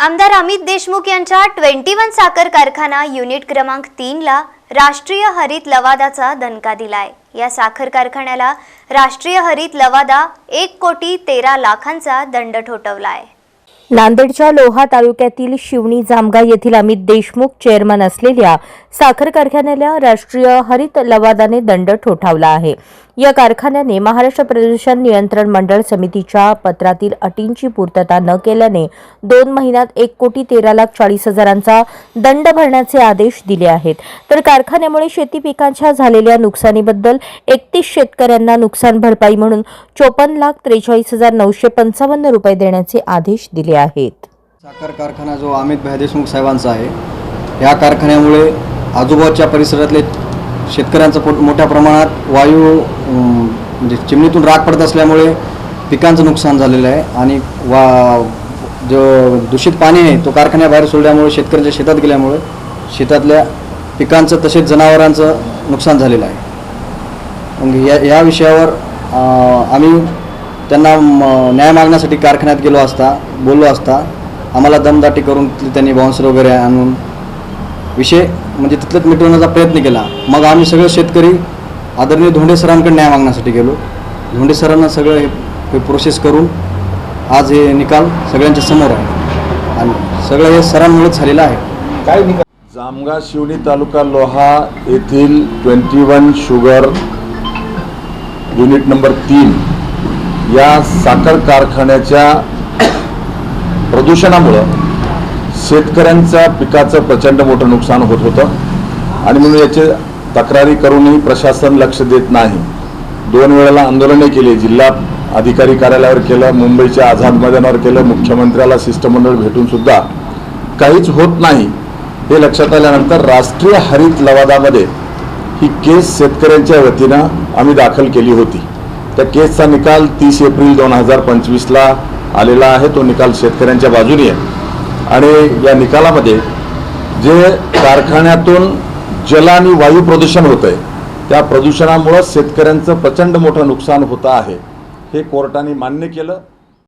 आमदार अमित देशमुख यांच्या twenty one साखर कारखाना युनिट क्रमांक तीनला राष्ट्रीय हरित लवादाचा दणका दिलाय. या साखर कारखान्याला राष्ट्रीय हरित लवादा एक कोटी तेरा लाखांचा दंड ठोठवला आहे नांदेडच्या लोहा तालुक्यातील शिवणी जामगा येथील अमित देशमुख चेअरमन असलेल्या साखर कारखान्याला राष्ट्रीय हरित लवादाने दंड ठोठावला आहे. या कारखान्याने महाराष्ट्र प्रदूषण नियंत्रण मंडळ समितीच्या पत्रातील अटींची पूर्तता न केल्याने दोन महिन्यात एक कोटी तेरा लाख चाळीस हजारांचा दंड भरण्याचे आदेश दिले आहेत. तर कारखान्यामुळे शेती पिकांच्या झालेल्या नुकसानीबद्दल एकतीस शेतकऱ्यांना नुकसान भरपाई म्हणून चोपन्न लाख त्रेचाळीस हजार नऊशे पंचावन्न रुपये देण्याचे आदेश दिले आहेत. साखर कारखाना जो अमित भाई देशमुख साहेबांचा आहे या कारखान्यामुळे आजूबाजूच्या परिसरातले शेतकऱ्यांचं पोट मोठ्या प्रमाणात वायू म्हणजे चिमणीतून राग पडत असल्यामुळे पिकांचं नुकसान झालेलं आहे आणि वा जो दूषित पाणी आहे तो कारखान्याबाहेर सोडल्यामुळे शेतकऱ्यांच्या शेतात गेल्यामुळे शेतातल्या पिकांचं तसेच जनावरांचं नुकसान झालेलं आहे. मग या या विषयावर आम्ही त्यांना म, न्याय मागण्यासाठी कारखान्यात गेलो असता बोललो असता आम्हाला दमदाटी करून तिथले त्यांनी बाउन्सर वगैरे आणून विषय म्हणजे तिथलंच मिटवण्याचा प्रयत्न केला. मग आम्ही सगळे शेतकरी आदरणीय धोंडे सरांकडे न्याय मागण्यासाठी गेलो. धोंडे सरांना सगळं हे हे प्रोसेस करून आज हे निकाल सगळ्यांच्या समोर आहे. आणि सगळं हे सरांमुळेच झालेलं आहे. जामगा शिवणी तालुका लोहा येथील twenty one sugar unit number तीन. या साखर कारखान्याच्या प्रदूषणामुळं शेतकऱ्यांचा पिकाचं प्रचंड मोठं नुकसान होत होतं. आणि म्हणून याचे तक्रारी करूनही प्रशासन लक्ष देत नाही. दोन वेळेला आंदोलने केली. जिल्हा अधिकारी कार्यालयावर केलं मुंबईच्या आझाद मैदानावर केलं मुख्यमंत्र्याला शिष्टमंडळ भेटूनसुद्धा काहीच होत नाही. हे लक्षात आल्यानंतर राष्ट्रीय हरित लवादामध्ये ही केस शेतकऱ्यांच्या वतीनं आम्ही दाखल केली होती. त्या केसचा निकाल तीस एप्रिल दोन हजार पंचवीसला आलेला आहे. तो निकाल शेतकऱ्यांच्या बाजूने आहे. आणि या निकालामध्ये जे कारखान्यातून जल आणि वायू प्रदूषण होतं आहे त्या प्रदूषणामुळं शेतकऱ्यांचं प्रचंड मोठं नुकसान होतं आहे. हे कोर्टाने मान्य केलं.